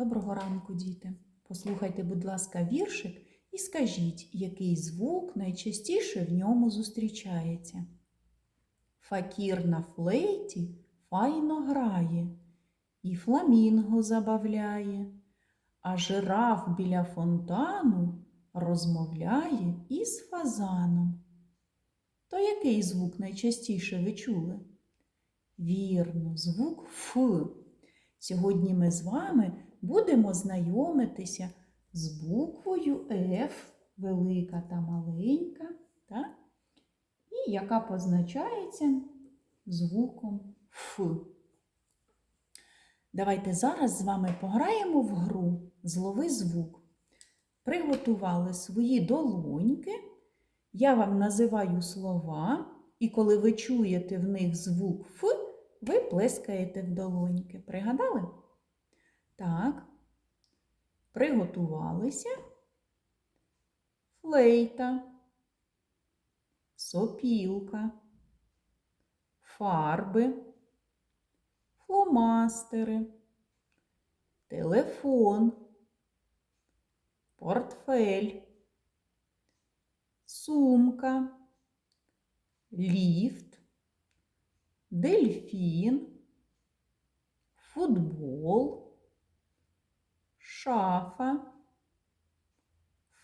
Доброго ранку, діти. Послухайте, будь ласка, віршик і скажіть, який звук найчастіше в ньому зустрічається. Факір на флейті файно грає, і фламінго забавляє, а жираф біля фонтану розмовляє із фазаном. То який звук найчастіше ви чули? Вірно, звук Ф. Сьогодні ми з вами будемо знайомитися з буквою F, велика та маленька, так? і яка позначається звуком Ф. Давайте зараз з вами пограємо в гру Злови звук. Приготували свої долоньки. Я вам називаю слова, і коли ви чуєте в них звук Ф, ви плескаєте в долоньки. Пригадали? Так. Приготувалися. Флейта, сопілка, фарби, фломастери, телефон, портфель, сумка, ліфт, дельфін, шафа,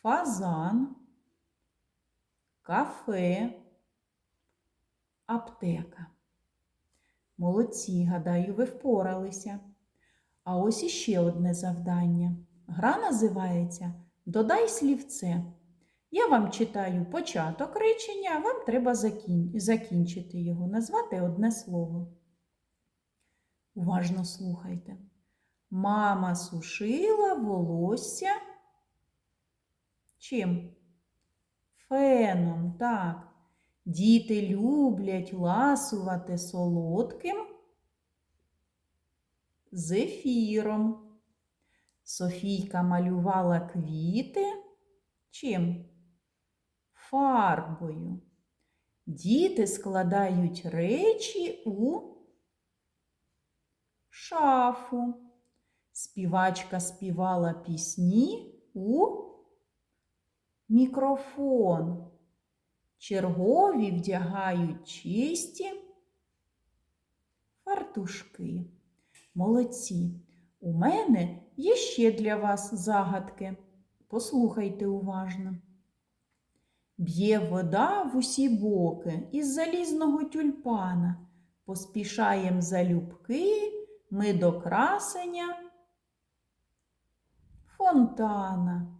фазан, кафе, аптека. Молодці, гадаю, ви впоралися. А ось іще одне завдання. Гра називається Додай слівце. Я вам читаю початок речення, а вам треба закінчити його, назвати одне слово. Уважно слухайте. Мама сушила волосся. Чим? Феном, так. Діти люблять ласувати солодким зефіром. Софійка малювала квіти. Чим? Фарбою. Діти складають речі у шафу. Співачка співала пісні у мікрофон. Чергові вдягають чисті фартушки. Молодці. У мене є ще для вас загадки. Послухайте уважно. Б'є вода в усі боки із залізного тюльпана. Поспішаєм залюбки ми до красення фонтана.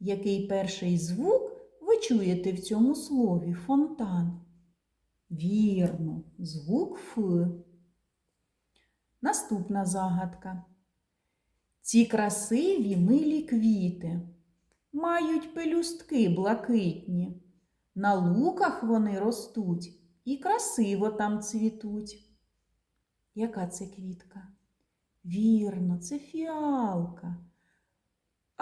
Який перший звук ви чуєте в цьому слові фонтан? Вірно, звук Ф. Наступна загадка. Ці красиві милі квіти мають пелюстки блакитні. На луках вони ростуть і красиво там цвітуть. Яка це квітка? Вірно, це фіалка.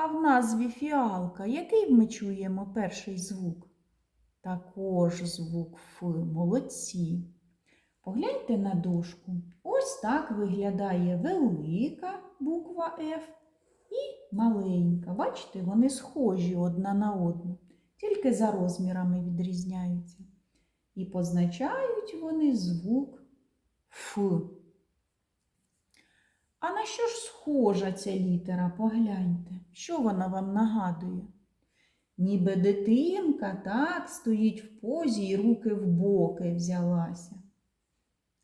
А в назві фіалка який ми чуємо перший звук? Також звук Ф. Молодці. Погляньте на дошку. Ось так виглядає велика буква F і маленька. Бачите, вони схожі одна на одну, тільки за розмірами відрізняються. І позначають вони звук Ф. А на що ж схожа ця літера? Погляньте, що вона вам нагадує? Ніби дитинка так стоїть в позі і руки в боки взялася.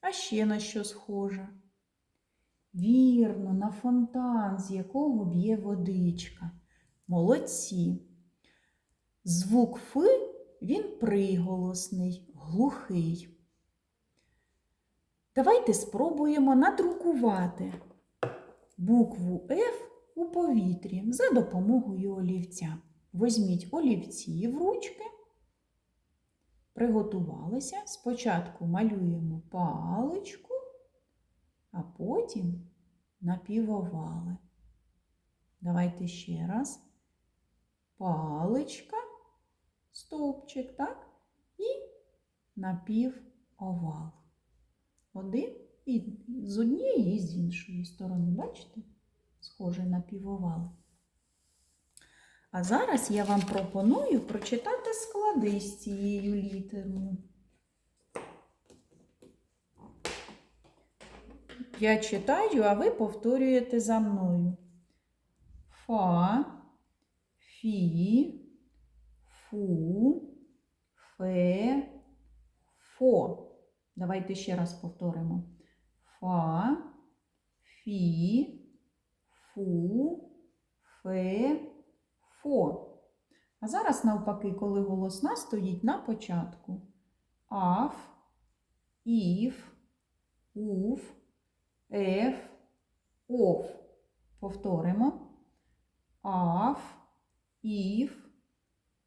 А ще на що схожа? Вірно, на фонтан, з якого б'є водичка. Молодці. Звук Ф він приголосний, глухий. Давайте спробуємо надрукувати букву F у повітрі за допомогою олівця. Візьміть олівці в ручки. Приготувалися. Спочатку малюємо паличку, а потім напівовали. Давайте ще раз. Паличка, стовпчик, так? І напівовал. Один і з однієї і з іншої сторони, бачите? схоже на півовал. А зараз я вам пропоную прочитати склади з цією літерою. Я читаю, а ви повторюєте за мною. Фа, фі, фу, фе, фо. Давайте ще раз повторимо. Фа, фі, фу, фе, фо. А зараз навпаки, коли голосна стоїть на початку. Аф, іф, уф, еф, оф. Повторимо. Аф, іф,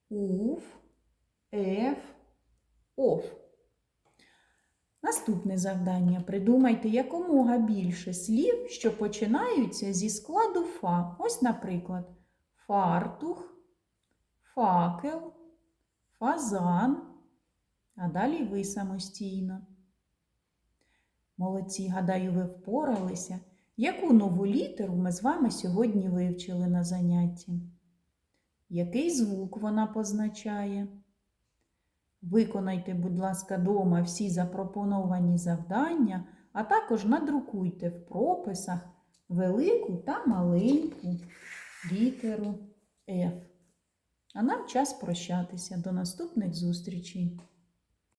уф, еф, оф. Наступне завдання. Придумайте якомога більше слів, що починаються зі складу фа. Ось, наприклад, фартух, факел, фазан. А далі ви самостійно. Молодці, гадаю, ви впоралися. Яку нову літеру ми з вами сьогодні вивчили на занятті? Який звук вона позначає? Виконайте, будь ласка, дома всі запропоновані завдання, а також надрукуйте в прописах велику та маленьку літеру F. А нам час прощатися. До наступних зустрічей!